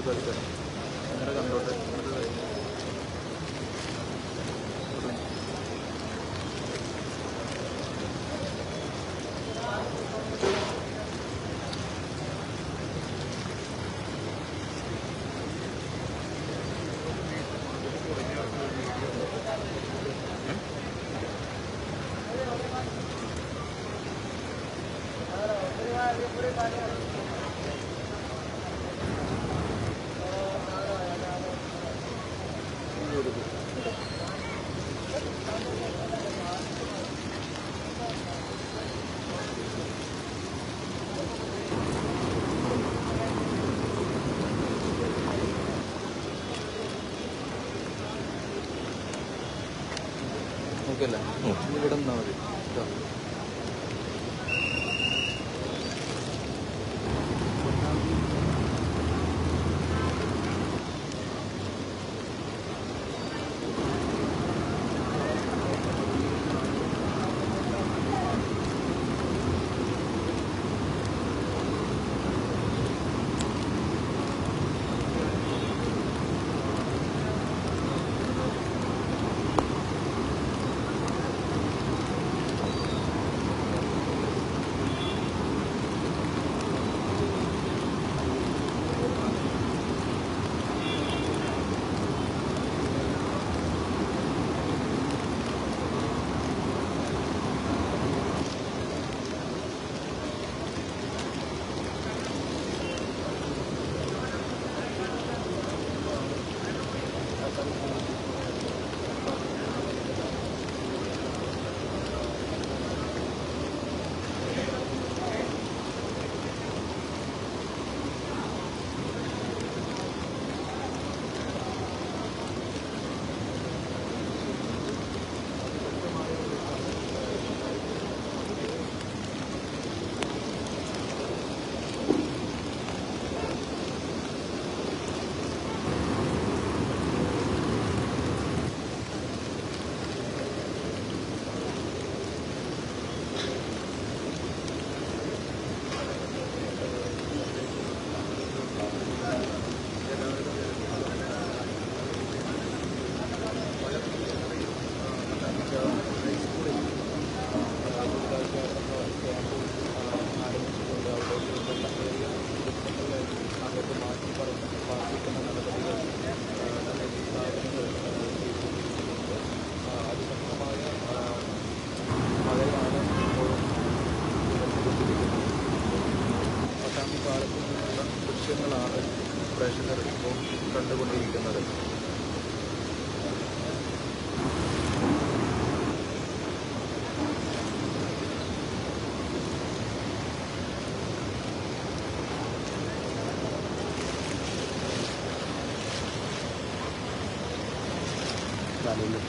കളിക്കണം അങ്ങനെ കണ്ടോട്ടെ ഇവിടെ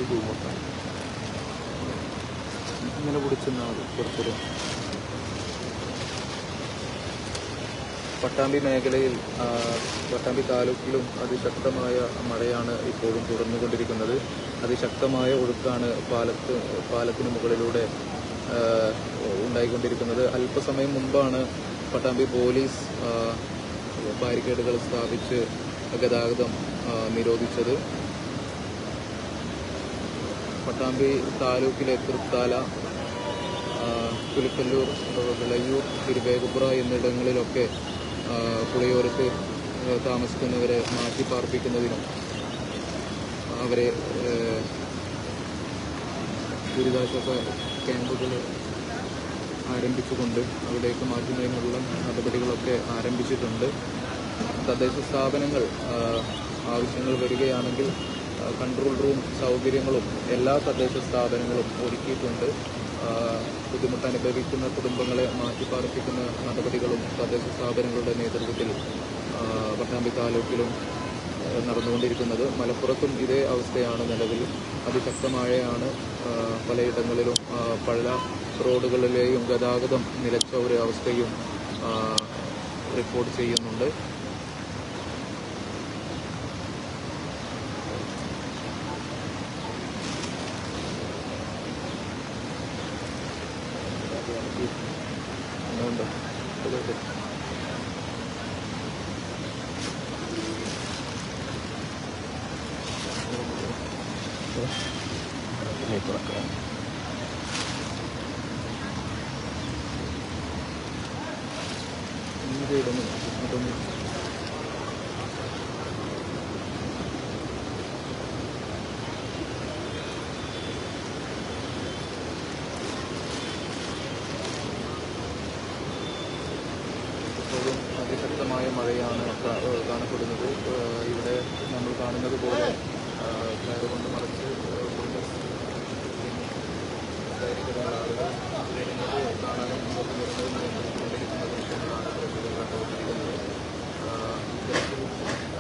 തൂമൊക്കെ ഇങ്ങനെ പിടിച്ചെന്നാൽ പട്ടാമ്പി മേഖലയിൽ പട്ടാമ്പി താലൂക്കിലും അതിശക്തമായ മഴയാണ് ഇപ്പോഴും തുടർന്നുകൊണ്ടിരിക്കുന്നത്. അതിശക്തമായ ഒഴുക്കാണ് പാലത്ത് പാലത്തിന് മുകളിലൂടെ ഉണ്ടായിക്കൊണ്ടിരിക്കുന്നത്. അല്പസമയം മുമ്പാണ് പട്ടാമ്പി പോലീസ് ബാരിക്കേഡുകൾ സ്ഥാപിച്ച് ഗതാഗതം നിരോധിച്ചത്. പട്ടാമ്പി താലൂക്കിലെ തൃത്താല പുലിക്കല്ലൂർ വിളയൂർ തിരുവേഗപ്പുറ എന്നിടങ്ങളിലൊക്കെ പുഴയോരത്ത് താമസിക്കുന്നവരെ മാറ്റി പാർപ്പിക്കുന്നതിനും അവരെ ദുരിതാശ്വാസ ക്യാമ്പുകൾ ആരംഭിച്ചുകൊണ്ട് അവിടേക്ക് മാറ്റുന്നതിനുള്ള നടപടികളൊക്കെ ആരംഭിച്ചിട്ടുണ്ട്. തദ്ദേശ സ്ഥാപനങ്ങൾ ആവശ്യങ്ങൾ വരികയാണെങ്കിൽ കൺട്രോൾ റൂം സൗകര്യങ്ങളും എല്ലാ തദ്ദേശ സ്ഥാപനങ്ങളും ഒരുക്കിയിട്ടുണ്ട്. ബുദ്ധിമുട്ട് അനുഭവിക്കുന്ന കുടുംബങ്ങളെ മാറ്റിപ്പാർപ്പിക്കുന്ന നടപടികളും തദ്ദേശ സ്ഥാപനങ്ങളുടെ നേതൃത്വത്തിൽ പട്ടാമ്പി താലൂക്കിലും നടന്നുകൊണ്ടിരിക്കുന്നത്. മലപ്പുറത്തും ഇതേ അവസ്ഥയാണ് നിലവിൽ. അതിശക്തമായാണ് പലയിടങ്ങളിലും പല റോഡുകളിലെയും ഗതാഗതം നിലച്ച ഒരു അവസ്ഥയും റിപ്പോർട്ട് ചെയ്യുന്നുണ്ട്. ねトラックが。Thank you.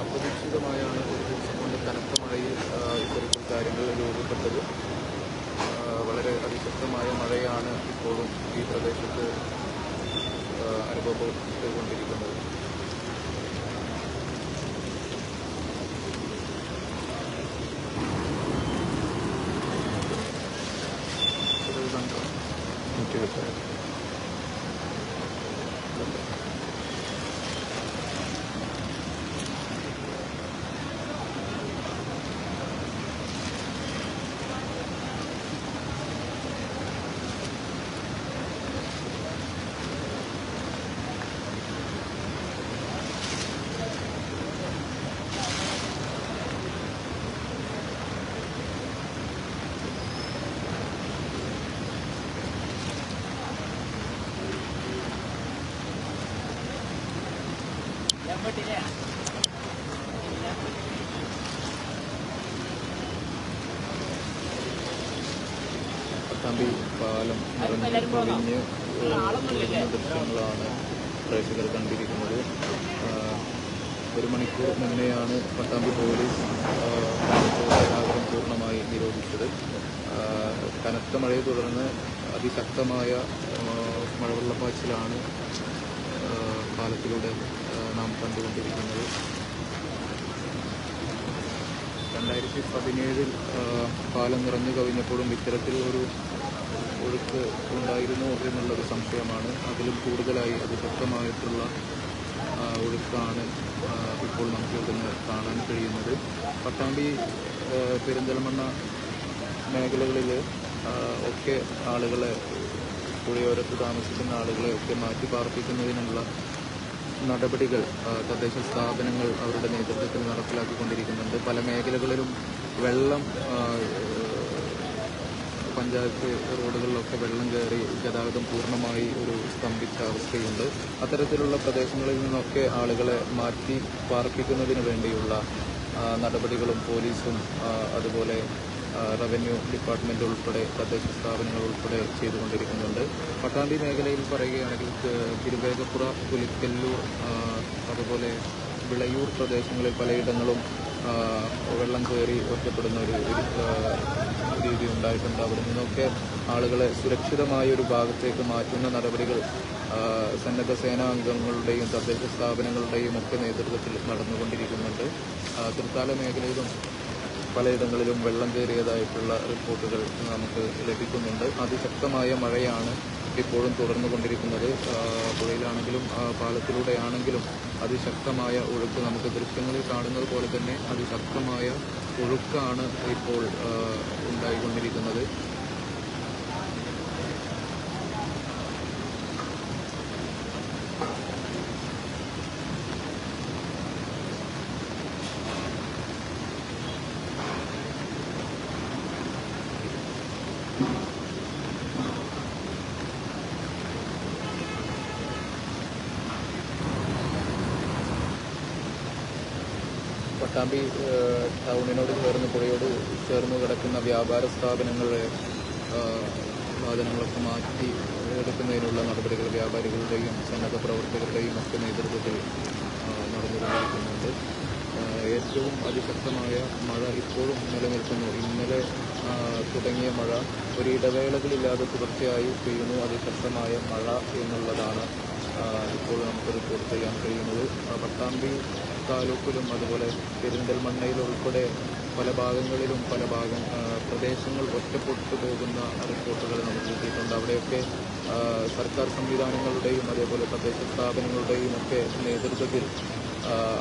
അപ്രതീക്ഷിതമായാണ് ഒരു ദിവസം കൊണ്ട് കനത്ത മഴയിൽ ഇത്തരത്തിൽ കാര്യങ്ങൾ രൂപപ്പെട്ടത് വളരെ അതിശക്തമായ മഴയാണ് ഇപ്പോഴും ഈ പ്രദേശത്ത് അനുഭവപ്പെട്ടുകൊണ്ടിരിക്കുന്നത്. というこ。പട്ടാമ്പി പാലം പൊളിഞ്ഞ് ദൃശ്യങ്ങളാണ് പ്രേക്ഷകർ കണ്ടിരിക്കുന്നത്. ഒരു മണിക്കൂർ മുന്നെയാണ് പട്ടാമ്പി പോലീസ് ഗതാഗതം പൂർണമായി നിരോധിച്ചത്. കനത്ത മഴയെ തുടർന്ന് അതിശക്തമായ മഴവെള്ളപ്പാച്ചിലാണ് പാലത്തിലൂടെ നാം കണ്ടുകൊണ്ടിരിക്കുന്നത്. രണ്ടായിരത്തി പതിനേഴിൽ പാലം നിറഞ്ഞു കവിഞ്ഞപ്പോഴും ഇത്തരത്തിൽ ഒരു ഒഴുക്ക് ഉണ്ടായിരുന്നു എന്നുള്ളൊരു സംശയമാണ്. അതിലും കൂടുതലായി അതിശക്തമായിട്ടുള്ള ശക്തമായിട്ടുള്ള ഒഴുക്കാണ് ഇപ്പോൾ നമുക്ക് ഇവിടുന്ന് കാണാൻ കഴിയുന്നത്. പട്ടാമ്പി പെരിന്തൽമണ്ണ മേഖലകളിൽ ഒക്കെ ആളുകളെ പുഴയോരത്ത് താമസിക്കുന്ന ആളുകളെ ഒക്കെ മാറ്റി പാർപ്പിക്കുന്നതിനുള്ള നടപടികൾ തദ്ദേശ സ്ഥാപനങ്ങൾ അവരുടെ നേതൃത്വത്തിൽ നടപ്പിലാക്കിക്കൊണ്ടിരിക്കുന്നുണ്ട്. പല മേഖലകളിലും വെള്ളം പഞ്ചായത്ത് റോഡുകളിലൊക്കെ വെള്ളം കയറി ഗതാഗതം പൂർണമായി ഒരു സ്തംഭിച്ച അവസ്ഥയുണ്ട്. അത്തരത്തിലുള്ള പ്രദേശങ്ങളിൽ നിന്നൊക്കെ ആളുകളെ മാറ്റി പാർപ്പിക്കുന്നതിന് വേണ്ടിയുള്ള നടപടികളും പോലീസും അതുപോലെ റവന്യൂ ഡിപ്പാർട്ട്മെന്റ് ഉൾപ്പെടെ തദ്ദേശ സ്ഥാപനങ്ങൾ ഉൾപ്പെടെ ചെയ്തുകൊണ്ടിരിക്കുന്നുണ്ട്. പട്ടാമ്പി മേഖലയിൽ പറയുകയാണെങ്കിൽ തിരുവേഗപ്പുറ പുലിക്കല്ലൂർ അതുപോലെ വിളയൂർ പ്രദേശങ്ങളിൽ പലയിടങ്ങളും വെള്ളം കയറി ഒറ്റപ്പെടുന്ന ഒരു രീതി ഉണ്ടായിട്ടുണ്ട്. അവിടെ നിന്നൊക്കെ ആളുകളെ സുരക്ഷിതമായ ഒരു ഭാഗത്തേക്ക് മാറ്റുന്ന നടപടികൾ സന്നദ്ധ സേനാ അംഗങ്ങളുടെയും തദ്ദേശ സ്ഥാപനങ്ങളുടെയും ഒക്കെ നേതൃത്വത്തിൽ നടന്നുകൊണ്ടിരിക്കുന്നുണ്ട്. തൃത്താല മേഖലയിലും പലയിടങ്ങളിലും വെള്ളം കയറിയതായിട്ടുള്ള റിപ്പോർട്ടുകൾ നമുക്ക് ലഭിക്കുന്നുണ്ട്. അതിശക്തമായ മഴയാണ് ഇപ്പോഴും തുടർന്നു കൊണ്ടിരിക്കുന്നത്. പുഴയിലാണെങ്കിലും പാലത്തിലൂടെയാണെങ്കിലും അതിശക്തമായ ഒഴുക്ക് നമുക്ക് ദൃശ്യങ്ങളിൽ കാണുന്നത് പോലെ തന്നെ അതിശക്തമായ ഒഴുക്കാണ് ഇപ്പോൾ ഉണ്ടായിക്കൊണ്ടിരിക്കുന്നത്. പട്ടാമ്പി ടൗണിനോട് ചേർന്ന് പുഴയോട് ചേർന്ന് കിടക്കുന്ന വ്യാപാര സ്ഥാപനങ്ങളെ സാധനങ്ങളൊക്കെ മാറ്റി എടുക്കുന്നതിനുള്ള നടപടികൾ വ്യാപാരികളുടെയും സന്നദ്ധ പ്രവർത്തകരുടെയും ഒക്കെ നേതൃത്വത്തിൽ നടന്നുകൊണ്ടിരിക്കുന്നുണ്ട്. ഏറ്റവും അതിശക്തമായ മഴ ഇപ്പോഴും നിലനിൽക്കുന്നു ഇന്നലെ തുടങ്ങിയ മഴ ഒരു ഇടവേളകളില്ലാതെ തുടർച്ചയായി പെയ്യുന്നു. അതിശക്തമായ മഴ എന്നുള്ളതാണ് ഇപ്പോൾ നമുക്ക് റിപ്പോർട്ട് ചെയ്യാൻ കഴിയുന്നത്. പട്ടാമ്പി താലൂക്കിലും അതുപോലെ പെരിന്തൽമണ്ണയിൽ ഉൾപ്പെടെ പല ഭാഗങ്ങളിലും പല ഭാഗം പ്രദേശങ്ങൾ ഒറ്റപ്പെട്ടു പോകുന്ന റിപ്പോർട്ടുകൾ നമുക്ക് കിട്ടിയിട്ടുണ്ട്. അവിടെയൊക്കെ സർക്കാർ സംവിധാനങ്ങളുടെയും അതേപോലെ തദ്ദേശ സ്ഥാപനങ്ങളുടെയും ഒക്കെ നേതൃത്വത്തിൽ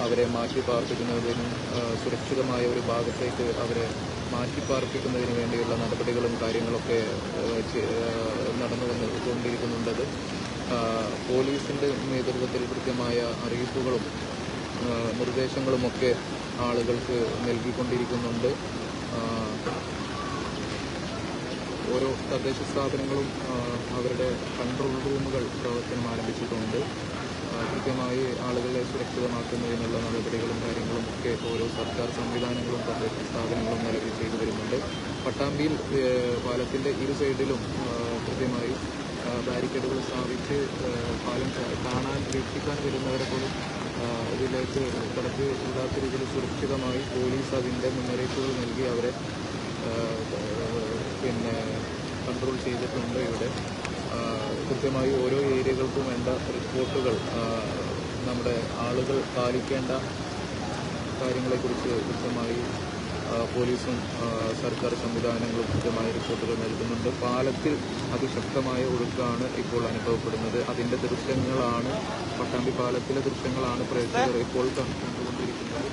അവരെ മാറ്റി പാർപ്പിക്കുന്നതിനും സുരക്ഷിതമായ ഒരു ഭാഗത്തേക്ക് അവരെ മാറ്റി പാർപ്പിക്കുന്നതിന് വേണ്ടിയുള്ള നടപടികളും കാര്യങ്ങളൊക്കെ നടന്നു വന്നുകൊണ്ടിരിക്കുന്നുണ്ടത് ആ, പോലീസിന്റെ നേതൃത്വത്തിൽ കൃത്യമായ അറിയിപ്പുകളും നിർദ്ദേശങ്ങളുമൊക്കെ ആളുകൾക്ക് നൽകിക്കൊണ്ടിരിക്കുന്നുണ്ട്. ഓരോ തദ്ദേശ സ്ഥാപനങ്ങളും അവരുടെ കൺട്രോൾ റൂമുകൾ പ്രവർത്തനം ആരംഭിച്ചിട്ടുണ്ട്. കൃത്യമായി ആളുകളെ സുരക്ഷിതമാക്കുന്നതിനുള്ള നടപടികളും കാര്യങ്ങളും ഒക്കെ ഓരോ സർക്കാർ സംവിധാനങ്ങളും തദ്ദേശ സ്ഥാപനങ്ങളും നിലവിൽ ചെയ്തു വരുന്നുണ്ട്. പട്ടാമ്പിയിൽ പാലത്തിന്റെ ഇരു സൈഡിലും കൃത്യമായി ബാരിക്കേഡുകൾ സ്ഥാപിച്ച് പാലം കാണാൻ വീക്ഷിക്കാൻ വരുന്നവരെ പോലും ഇതിലേക്ക് കടത്തി ഇല്ലാത്ത രീതിയിൽ സുരക്ഷിതമായി പോലീസ് അതിന്റെ മുന്നറിയിപ്പുകൾ നൽകി അവരെ പിന്നെ കൺട്രോൾ ചെയ്തിട്ടുണ്ട് ഇവിടെ. കൃത്യമായി ഓരോ ഏരിയകൾക്കും വേണ്ട റിപ്പോർട്ടുകൾ നമ്മുടെ ആളുകൾ പാലിക്കേണ്ട കാര്യങ്ങളെക്കുറിച്ച് കൃത്യമായി പോലീസും സർക്കാർ സംവിധാനങ്ങളും കൃത്യമായ റിപ്പോർട്ടുകൾ നൽകുന്നുണ്ട്. പാലത്തിൽ അതിശക്തമായ ഒഴുക്കാണ് ഇപ്പോൾ അനുഭവപ്പെടുന്നത്. അതിന്റെ ദൃശ്യങ്ങളാണ് പട്ടാമ്പി പാലത്തിലെ ദൃശ്യങ്ങളാണ് പ്രേക്ഷകർ ഇപ്പോൾ കണ്ട് കണ്ടുകൊണ്ടിരിക്കുന്നത്.